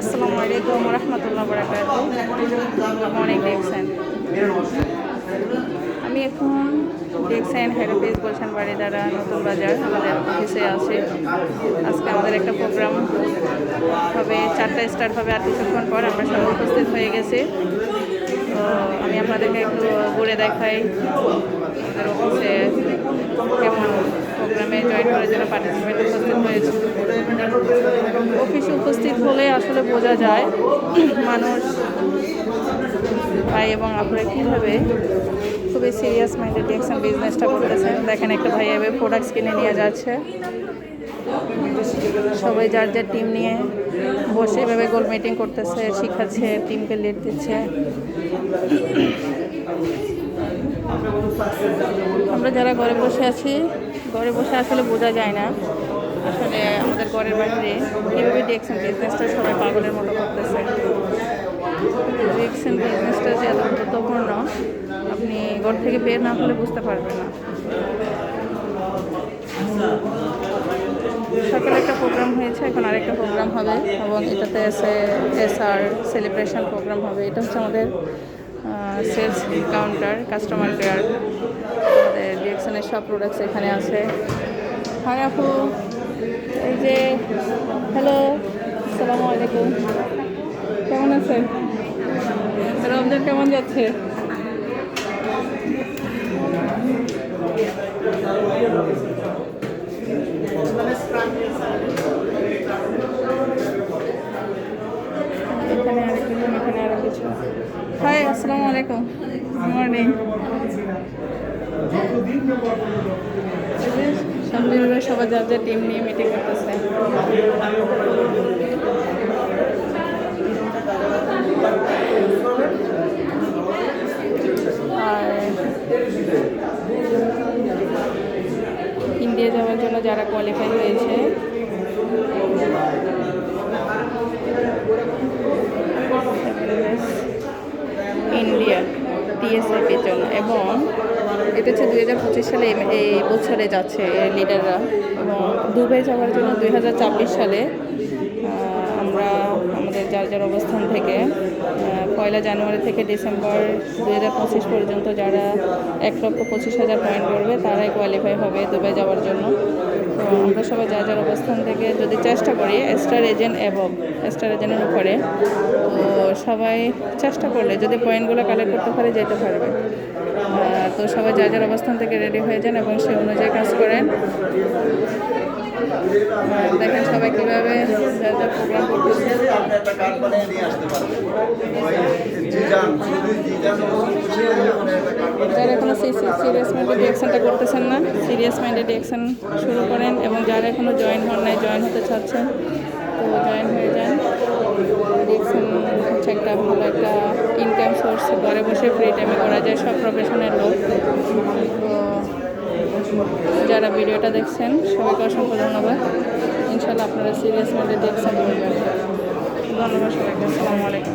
আসসালামু আলাইকুম রহমতুল্লাহ মর্নিং দেখছেন আমি এখন দেখছেন হেরিটেজ বলছেন বাড়ি দ্বারা নতুন বাজার আমাদের অফিসে আছে। আজকে আমাদের একটা প্রোগ্রাম হবে, চারটা স্টার্ট হবে আর কিছুক্ষণ পর, আমরা সবাই উপস্থিত হয়ে গেছি। তো আমি আপনাদেরকে একটু ঘুরে দেখাই আমাদের অফিসে কেমন প্রোগ্রামে জয়েন করার জন্য পার্টিসিপেন্ট উপস্থিত হয়েছে। অফিসে উপস্থিত হলে আসলে বোঝা যায় মানুষ ভাই এবং আপনারা কীভাবে খুবই সিরিয়াস মাইন্ডেড ডিএকশন বিজনেসটা করতেছেন দেখেন একটা ভাই এভাবে প্রোডাক্টস কিনে নিয়ে যাচ্ছে। সবাই যার যার টিম নিয়ে বসে এভাবে গোল মিটিং করতেছে, শিখাচ্ছে টিমকে লিড দিচ্ছে। আমরা যারা ঘরে বসে আছি, ঘরে বসে আসলে বোঝা যায় না। আসলে আমাদের ঘরের বাইরে কীভাবে ডিএকশন বিজনেসটা সবাই পাগলের মতো করতেছে। ডিএকশন বিজনেসটা যে এত গুরুত্বপূর্ণ, আপনি ঘর থেকে বের না হলে বুঝতে পারবেন না। সকালে একটা প্রোগ্রাম হয়েছে, এখন আরেকটা প্রোগ্রাম হবে এবং এটাতে এসে এস আর সেলিব্রেশন প্রোগ্রাম হবে। এটা হচ্ছে আমাদের সেলস কাউন্টার কাস্টমার কেয়ার আমাদের ডিএকশনের সব প্রোডাক্টস এখানে আছে। হাই আপু। এই যে হ্যালো আসসালামু আলাইকুম কেমন আছেন? রমজান কেমন যাচ্ছে? এখানে আরেক কিছু এখানে আরেক কিছু। হাই আসসালামু আলাইকুম মর্নিং সামনে সবাই যার যার টিম নিয়ে মিটিং করতেছে। আর ইন্ডিয়া যাওয়ার জন্য যারা কোয়ালিফাই হয়েছে ইন্ডিয়া টিএসএফের জন্য। এবং এটা হচ্ছে দুই হাজার পঁচিশ সালে এই বছরে যাচ্ছে লিডাররা এবং দুবাই যাওয়ার জন্য দুই হাজার ছাব্বিশ সালে আমরা আমাদের যার যার অবস্থান থেকে পয়লা জানুয়ারি থেকে ডিসেম্বর দুই হাজার পঁচিশ পর্যন্ত যারা এক লক্ষ পঁচিশ হাজার পয়েন্ট করবে তারাই কোয়ালিফাই হবে দুবাই যাওয়ার জন্য। তো আমরা সবাই যার যার অবস্থান থেকে যদি চেষ্টা করি স্টার এজেন্ট এবং স্টার এজেন্টের উপরে, তো সবাই চেষ্টা করলে, যদি পয়েন্টগুলো কালেক্ট করতে পারে, যেতে পারবে। তো সবাই যার যার অবস্থান থেকে রেডি হয়ে যান এবং সে অনুযায়ী কাজ করেন। দেখেন সবাই কীভাবে যার যার প্রোগ্রাম করতেছে। যারা এখনও সিরিয়াস মাইন্ডেড ডিএকশনটা করতেছেন না সিরিয়াস মাইন্ডেড ডিএকশন শুরু করেন এবং যারা এখনও জয়েন হন নাই জয়েন হতে চাচ্ছেন, তো জয়েন হয়ে যান। ডিএকশন হচ্ছে একটা ভালো একটা ইনকাম সোর্স ঘরে বসে ফ্রি টাইমে করা যায়, সব প্রফেশনের লোক। যারা ভিডিওটা দেখছেন, সবাইকে অসংখ্য ধন্যবাদ। ইনশাল্লাহ আপনারা সিরিয়াস মধ্যে দেখছেন ধন্যবাদ সবাইকে, আসসালামু আলাইকুম।